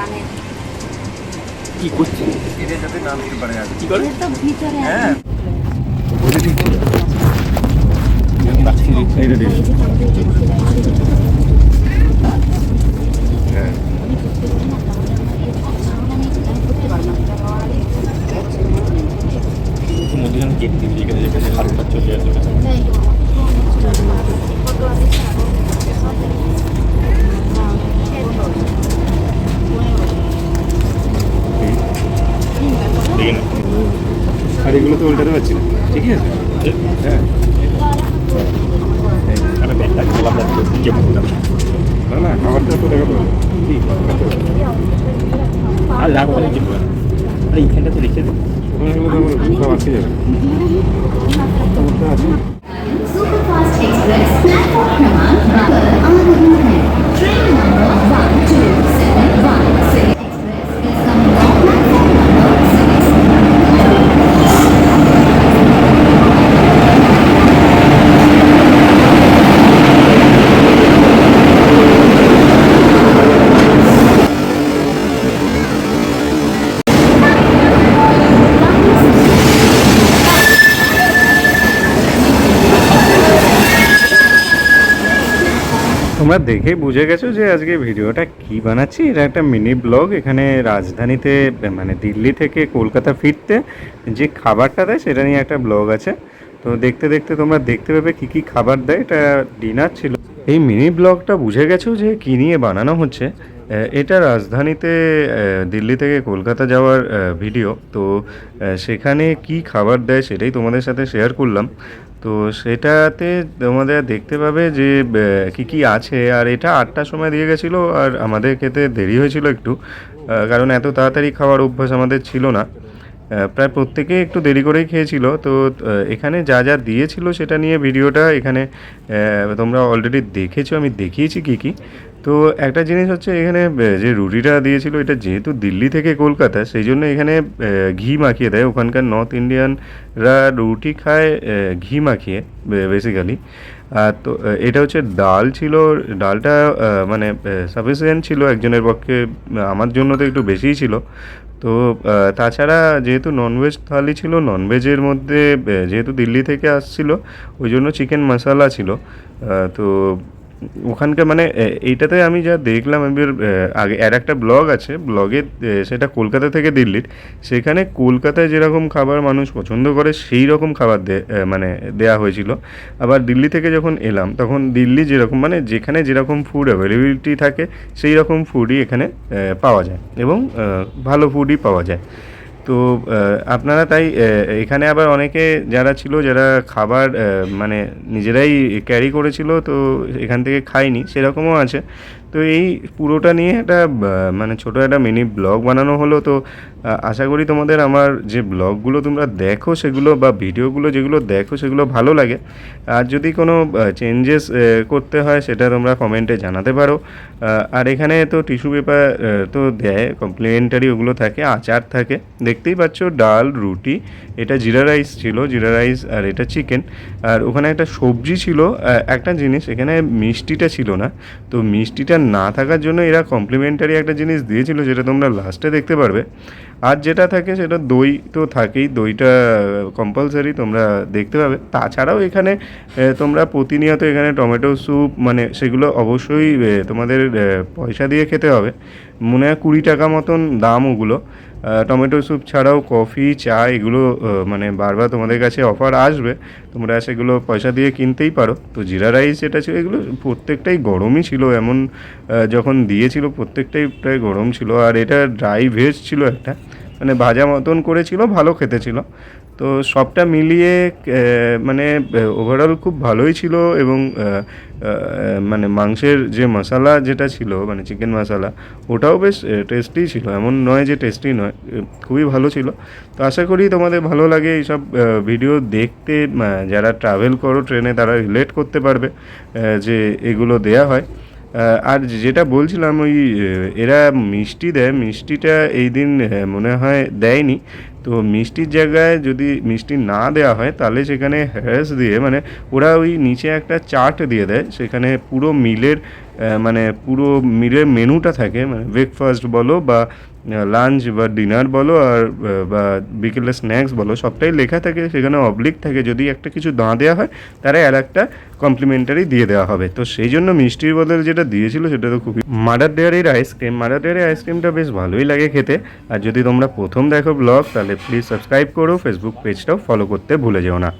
কানের কি করছে এদের যাতে নাম দিতে পারে আর কি করে? তো ভিতরে হ্যাঁ। বলে দিচ্ছি এই যে আর এগুলো তো উল্টাতে পারছি না ঠিকই আছে হ্যাঁ আমি ব্যাগটা খেলাম না কে বললাম না না খাবারটা তো দেখা পাবো ঠিক আর লাভ ওখানে কি বল আরে এইখানটাতে লিখে দে ওখানে গেলে তো আমার তোমরা দেখে বুঝে গেছো যে আজকে ভিডিওটা কি বানাচ্ছি? এটা একটা মিনি ব্লগ। এখানে রাজধানীতে মানে দিল্লি থেকে কলকাতা ফিরতে যে খাবারটা দেয়, সেটা নিয়ে একটা ব্লগ আছে। তো দেখতে দেখতে তোমরা দেখতে পাবে কি কি খাবার দেয়। এটা ডিনার ছিল। এই মিনি ব্লগটা বুঝে গেছো যে কী নিয়ে বানানো হচ্ছে? এটা রাজধানীতে দিল্লি থেকে কলকাতা যাওয়ার ভিডিও। তো সেখানে কি খাবার দেয় সেটাই তোমাদের সাথে শেয়ার করলাম। তো সেটাতে তোমাদের দেখতে পাবে যে কি কি আছে। আর এটা আটটার সময় দিয়ে গেছিল, আর আমাদের খেতে দেরি হয়েছিল একটু কারণ এত তাড়াতাড়ি খাওয়ার অভ্যাস আমাদের ছিল না। প্রায় প্রত্যেকে একটু দেরি করেই খেয়েছিল। তো এখানে যা যা দিয়েছিল সেটা নিয়ে ভিডিওটা এখানে তোমরা অলরেডি দেখেছ, আমি দেখিয়েছি কি কি। তো একটা জিনিস হচ্ছে এখানে যে রুটিটা দিয়েছিল, এটা যেহেতু দিল্লি থেকে কলকাতা, সেই জন্য এখানে ঘি মাখিয়ে দেয়। ওখানকার নর্থ ইন্ডিয়ানরা রুটি খায় ঘি মাখিয়ে বেসিক্যালি আর তো এটা হচ্ছে ডাল ছিল, ডালটা মানে সাফিসিয়েন্ট ছিল একজনের পক্ষে, আমার জন্য তো একটু বেশিই ছিল। তো তাছাড়া যেহেতু ননভেজ থালি ছিল ননভেজের মধ্যে যেহেতু দিল্লি থেকে আসছিল, ওই জন্য চিকেন মশলা ছিল। তো ওখানকার মানে এইটাতে আমি যা দেখলাম আহ, আগে আর একটা ব্লগ আছে ব্লগে সেটা কলকাতা থেকে দিল্লির। সেখানে কলকাতায় যেরকম খাবার মানুষ পছন্দ করে সেই রকম খাবার মানে দেয়া হয়েছিল। আবার দিল্লি থেকে যখন এলাম তখন দিল্লি যেরকম মানে যেখানে যেরকম ফুড অ্যাভেলেবিলিটি থাকে সেই রকম ফুডই এখানে পাওয়া যায় এবং ভালো ফুডই পাওয়া যায়। তো আপনারা তাই এখানে আবার অনেকে যারা ছিল, যারা খাবার মানে নিজেরাই ক্যারি করেছিল, তো এখান থেকে খায়নি, সেরকমও আছে। তো এই পুরোটা নিয়ে একটা মানে ছোটো একটা মিনি ব্লগ বানানো হলো। তো আশা করি তোমাদের আমার যে ব্লগগুলো তোমরা দেখো সেগুলো বা ভিডিওগুলো যেগুলো দেখো সেগুলো ভালো লাগে। আর যদি কোনো চেঞ্জেস করতে হয় সেটা তোমরা কমেন্টে জানাতে পারো। আর এখানে তো টিস্যু পেপার তো দেয় কমপ্লিমেন্টারি ওগুলো থাকে, আচার থাকে। দেখতেই পাচ্ছ ডাল, রুটি, এটা জিরা রাইস ছিল, জিরা রাইস আর এটা চিকেন আর ওখানে একটা সবজি ছিল একটা জিনিস, এখানে মিষ্টিটা ছিল না। তো মিষ্টিটা না থাকার জন্য এরা কমপ্লিমেন্টারি একটা জিনিস দিয়েছিল যেটা তোমরা লাস্টে দেখতে পারবে। আর যেটা থাকে সেটা দই তো থাকেই, দইটা কম্পালসারি তোমরা দেখতে পাবে। তাছাড়াও এখানে তোমরা প্রতিনিয়ত এখানে টমেটো স্যুপ মানে সেগুলো অবশ্যই তোমাদের পয়সা দিয়ে খেতে হবে। মনে হয় কুড়ি টাকা মতন দাম ওগুলো। টমেটো স্যুপ ছাড়াও কফি, চা এগুলো মানে বারবার তোমাদের কাছে অফার আসবে। তোমরা সেগুলো পয়সা দিয়ে কিনতেই পারো। তো জিরা রাইস যেটা ছিল, এগুলো প্রত্যেকটাই গরমই ছিল। এমন যখন দিয়েছিল প্রত্যেকটাই প্রায় গরম ছিল। আর এটা ড্রাই ভেজ ছিল একটা। মানে ভাজা মতন করেছিল, ভালো খেতে ছিল। তো সবটা মিলিয়ে মানে ওভারঅল খুব ভালোই ছিল এবং মানে মাংসের যে মশালা যেটা ছিল মানে চিকেন মশালা, ওটাও বেশ টেস্টি ছিল। এমন নয় যে টেস্টি নয় খুবই ভালো ছিল। তো আশা করি তোমাদের ভালো লাগে এইসব ভিডিও দেখতে যারা ট্রাভেল করো ট্রেনে তারা রিলেট করতে পারবে যে এগুলো দেয়া হয়। আর যেটা বলছিলাম ওই এরা মিষ্টি দেয়। মিষ্টিটা এই দিন মনে হয় দেয়নি। তো মিষ্টির জায়গায় যদি মিষ্টি না দেওয়া হয়, তাহলে সেখানে হ্যাস দিয়ে মানে ওরা ওই নিচে একটা চার্ট দিয়ে দেয়। সেখানে পুরো মিলের মানে পুরো মিলের মেনুটা থাকে। মানে ব্রেকফাস্ট বলো বা লাঞ্চ বা ডিনার বলো আর বা বিকেলের স্ন্যাক্স বলো, সবটাই লেখা থাকে, সেখানে অবলিক থাকে। যদি একটা কিছু দাঁ দেওয়া হয়, তারা আর একটা কমপ্লিমেন্টারি দিয়ে দেওয়া হবে। তো সেই জন্য মিষ্টির বদলে যেটা দিয়েছিল, সেটা তো খুবই মাদার ডেয়ারির আইসক্রিম মাদার ডেয়ারির আইসক্রিমটা বেশ ভালোই লাগে খেতে। আর যদি তোমরা প্রথম দেখো ব্লগ তাহলে প্লিজ সাবস্ক্রাইব করো। ফেসবুক পেজটাও ফলো করতে ভুলে যেও না।